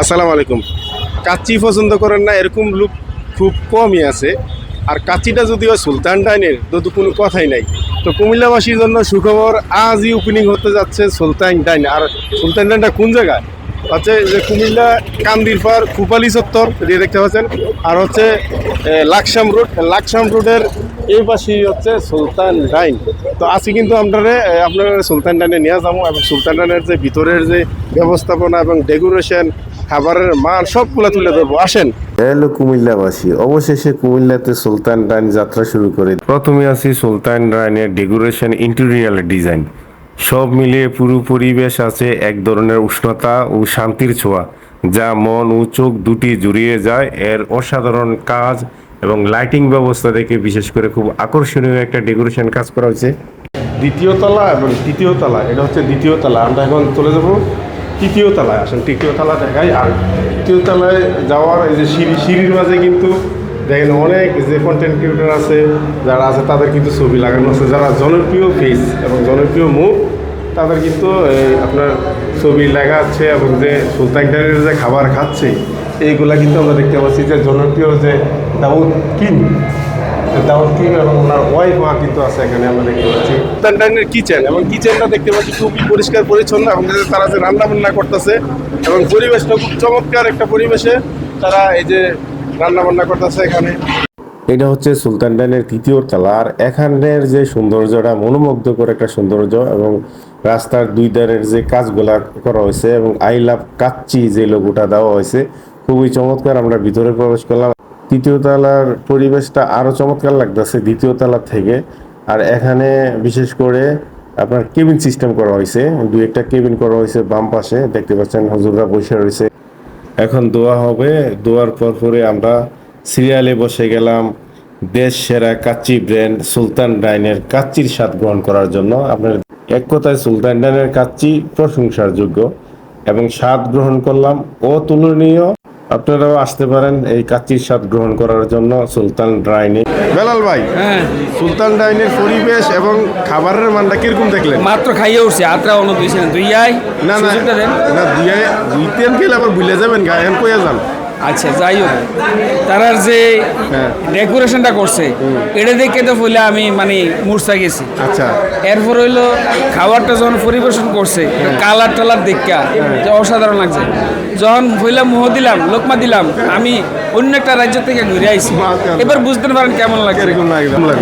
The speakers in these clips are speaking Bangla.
আসসালামু আলাইকুম। কাচ্চি পছন্দ করেন না, এরকম লুক খুব কমই আছে। আর কাচ্চিটা যদিও সুলতান ডাইনের তো কোনো কথাই নাই। তো কুমিল্লাবাসীর জন্য সুখবর, আজই ওপেনিং হতে যাচ্ছে সুলতান ডাইন। আর সুলতান ডাইনটা কোন জায়গায়? হচ্ছে যে কুমিল্লা কান্দির পার কুপালি চত্বর দিয়ে দেখতে পাচ্ছেন। আর হচ্ছে লাকসাম রোড লাকসাম রোডের এই পাশেই হচ্ছে সুলতান ডাইন তো আজকে কিন্তু আপনারা আপনারা সুলতান ডাইনে নিয়ে যাব এবং সুলতান ডাইনের যে ভিতরের যে ব্যবস্থাপনা এবং ডেকোরেশন খাবারের মান সবগুলো তুলে ধরবো। আসেন। হ্যালো কুমিল্লাবাসী। অবশেষে কুমিল্লাতে সুলতান ডাইন যাত্রা শুরু করে। প্রথমে আছি সুলতান ডাইনের ডেকোরেশন ইন্টেরিয়াল ডিজাইন। সব মিলিয়ে পুরো পরিবেশ আছে এক ধরনের উষ্ণতা ও শান্তির ছোঁয়া, যা মন ও চোখ দুটি জুড়িয়ে যায়। এর অসাধারণ কাজ এবং লাইটিং ব্যবস্থা দেখে বিশেষ করে খুব আকর্ষণীয় একটা ডেকোরেশন কাজ করা হয়েছে। দ্বিতীয় তলা এবং তৃতীয় তলা, এটা হচ্ছে দ্বিতীয় তলা। আমরা এখন চলে যাব তৃতীয় তলায়। আসেন, তৃতীয় তলা দেখাই। আর তৃতীয় তলায় যাওয়ার এই যে সিঁড়ি, সিঁড়ির মাঝে কিন্তু দেখেন অনেক যে কন্টেন্ট ক্রিয়েটার আছে, যারা আছে, তাদের কিন্তু ছবি লাগানো আছে। যারা জনপ্রিয় ফেস এবং জনপ্রিয় মুখ, তাদের কিন্তু এই আপনার ছবি লাগা আছে এবং যে সুলতান ডাইনের যে খাবার খাচ্ছে, এইগুলা কিন্তু আমরা দেখতে পাচ্ছি যে জনপ্রিয় যে দাউদ কিং দাউদ কিং এবং ওনার ওয়াইফ মা কিন্তু আছে এখানে আমরা দেখতে পাচ্ছি। সুলতানের কিচেন এবং কিচেনটা দেখতে পাচ্ছি খুবই পরিষ্কার, পরিচ্ছন্ন এবং তারা যে রান্না বান্না করতেছে এবং পরিবেশটা খুব চমৎকার একটা পরিবেশে তারা এই যে রান্না বান্না করতেছে এখানে। এটা হচ্ছে সুলতান ডাইনের তৃতীয় তলা, আর এখানের যে সৌন্দর্যটা মনোমুগ্ধকর একটা সৌন্দর্য এবং রাস্তার দুই ধারের যে কাজগুলা করা হয়েছে এবং আই লাভ কাচ্চি যে লোগোটা দেওয়া হয়েছে, খুবই চমৎকার, আমরা ভিতরে প্রবেশ করলাম। তৃতীয় তলার পরিবেশটা আরও চমৎকার লাগতেছে দ্বিতীয় তলার থেকে, আর এখানে বিশেষ করে আপনার কেবিন সিস্টেম করা হয়েছে, দুই একটা কেবিন করা হয়েছে বাম পাশে, দেখতে পাচ্ছেন হুজুররা বসে রয়েছে। এখন দোয়া হবে। দোয়ার পর পরে আমরা সিরিয়ালে বসে গেলাম দেশ সেরা কাচ্চি ব্র্যান্ড সুলতান ডাইনের কাচ্চির স্বাদ গ্রহণ করার জন্য। আপনার এক কথায় সুলতান ডাইনের কাচ্চি প্রশংসার যোগ্য এবং স্বাদ গ্রহণ করলাম অতুলনীয়। আপনারাও আসতে পারেন এই কাচ্চির স্বাদ গ্রহণ করার জন্য সুলতান ডাইনে। বেলাল ভাই হ্যাঁ। সুলতান ডাইনের পরিবেশ এবং খাবারের মানটা কীরকম দেখলেন? মাত্র খাইয়ে উঠছে আত্রা অন্য দিয়েছিলেন আই না না না গেলে আবার ভুলে যাবেন গা এখন কইয়া যান। আচ্ছা যাই হোক। তারার যে হ্যাঁ। ডেকোরেশনটা করছে এটা দেখে তো বলে আমি মানে মূর্ছা গেছি। আচ্ছা। এরপর হইল খাবারটা যখন পরিবেশন করছে কালার টালার দেখা যে অসাধারণ লাগছে। যখন হইলা মোহ দিলাম লোকমা দিলাম আমি অন্য একটা রাজ্য থেকে ঘুরে আইছি। এবার বুঝতে পারেন কেমন লাগে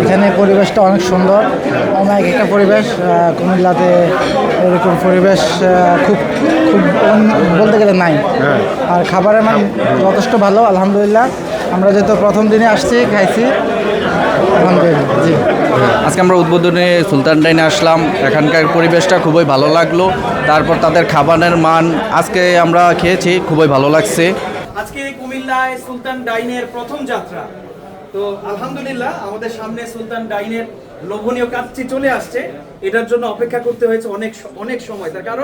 এখানে পরিবেশটা অনেক সুন্দর অনেক একটা পরিবেশ কুমিল্লাতে এরকম পরিবেশ খুব বলতে গেলে নাই। হ্যাঁ। আর খাবারের মান যথেষ্ট ভালো আলহামদুলিল্লাহ। আমরা যেহেতু প্রথম দিনে আসছি খাইছি আলহামদুলিল্লাহ জি। আজকে আমরা উদ্বোধনে সুলতান ডাইনে আসলাম। এখানকার পরিবেশটা খুবই ভালো লাগল। তারপর তাদের খাবারের মান আজকে আমরা খেয়েছি খুবই ভালো লাগছে। আজকে কুমিল্লায় সুলতান ডাইনের প্রথম যাত্রা। তো আলহামদুলিল্লাহ আমাদের সামনে সুলতান ডাইনের লোভনীয় কাজটি চলে আসছে। এটার জন্য অপেক্ষা করতে হয়েছে অনেক অনেক সময়। তার কারণ